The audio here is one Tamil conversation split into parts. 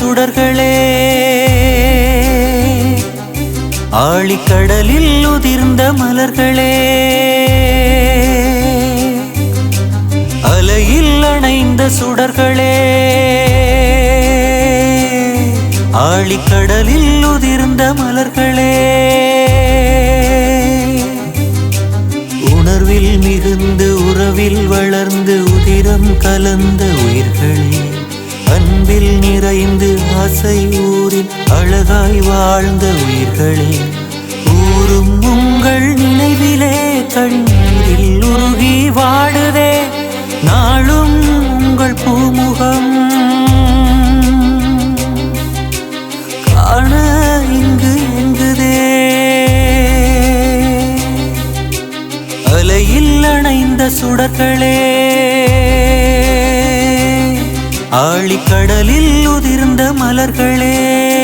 சுடர்களே ஆழிக்கடலில் உதிர்ந்த மலர்களே அலையில் அணைந்த சுடர்களே ஆழிக்கடலில் உதிர்ந்த மலர்களே. உணர்வில் மிகுந்து உறவில் வளர்ந்து உதிரம் கலந்த உயிர்களே. அன்பில் நிறைந்து ஆசை ஊரில் அழகாய் வாழ்ந்த உயிர்களே. ஊரும் உங்கள் நினைவிலே கண்ணீரில் உருகி வாடுதே நாளும் உங்கள் பூமுகம். காண இங்கு எங்குதே. அலையில் அணைந்த சுடர்களே. ஆழிக்கடலில் உதிர்ந்த மலர்களே.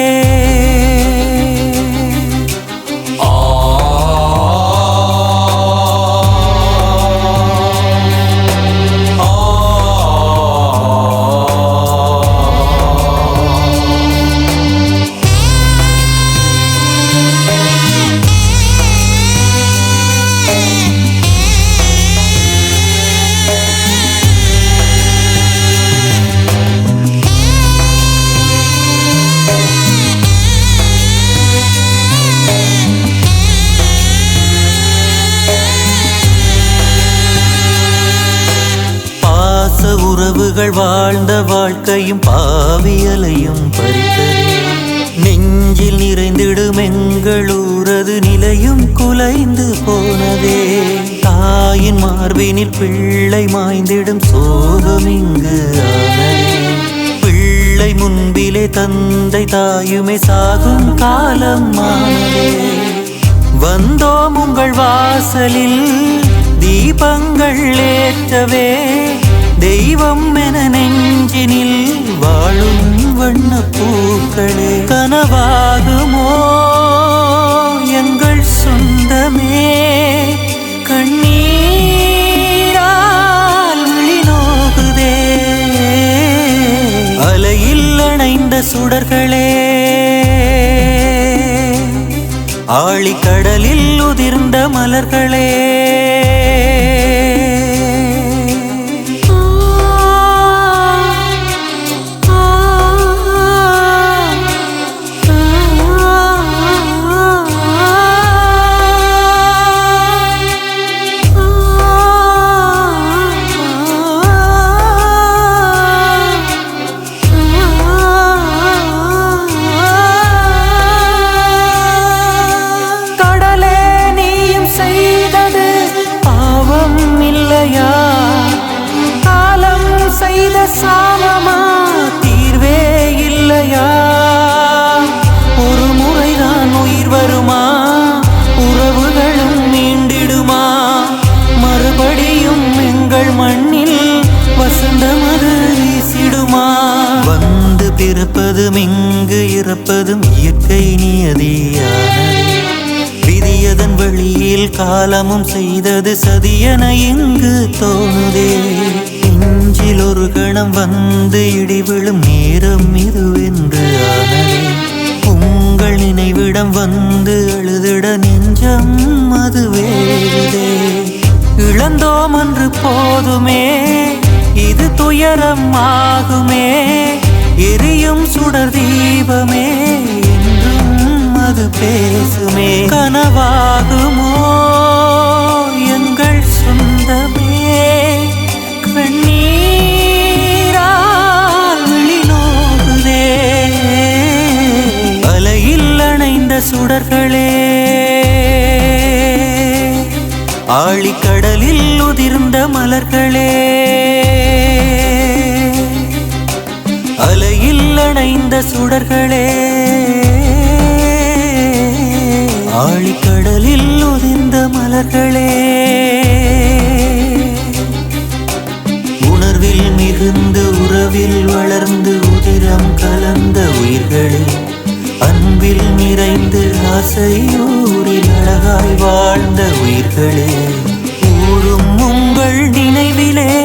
உறவுகள் வாழ்ந்த வாழ்க்கையும் பாவியலையும் பறித்ததே. நெஞ்சில் நிறைந்திடும் எங்களூரது நிலையும் குலைந்து போனதே. தாயின் மார்பினில் பிள்ளை மாய்ந்திடும் சோகம் இங்கு பிள்ளை முன்பிலே தந்தை தாயுமே சாகும் காலம் ஆனதே. வந்தோம் உங்கள் வாசலில் தீபங்கள் ஏற்றவே. தெய்வம் என நெஞ்சினில் வாழும் வண்ண பூக்களே கனவாகுமோ? எங்கள் சொந்தமே கண்ணீரால் விழி அலையில் அணைந்த சுடர்களே ஆழிக்கடலில் உதிர்ந்த மலர்களே பிறப்பதும் இங்கு இறப்பதும் இயற்கை நியதியானதே விதியதன் வழியில் காலமும் செய்தது சதியன இங்கு தோணுதே. இஞ்சில் ஒரு கணம் வந்து இடிவிழும் நேரம் இதுவென்று ஆனதே. உங்கள் நினைவிடம் வந்து அழுதிட நெஞ்சம் அது வேறுதே இழந்தோம் என்று போதுமே இது துயரம் ஆகுமே. எரியும் சுடர் தீபமே என்றும் அது பேசுமே. கனவாகுமோ எங்கள் சொந்தமே? கண்ணீரால் விழி அலையில் அணைந்த சுடர்களே. ஆழிக்கடலில் உதிர்ந்த மலர்களே. நனைந்த சுடர்களே. ஆழிக்கடலில் உதிர்ந்த மலர்களே. உணர்வில் மிகுந்து உறவில் வளர்ந்து உதிரம் கலந்த உயிர்களே அன்பில் நிறைந்து ஆசையூரில் அழகாய் வாழ்ந்த உயிர்களே ஊரும் உங்கள் நினைவிலே.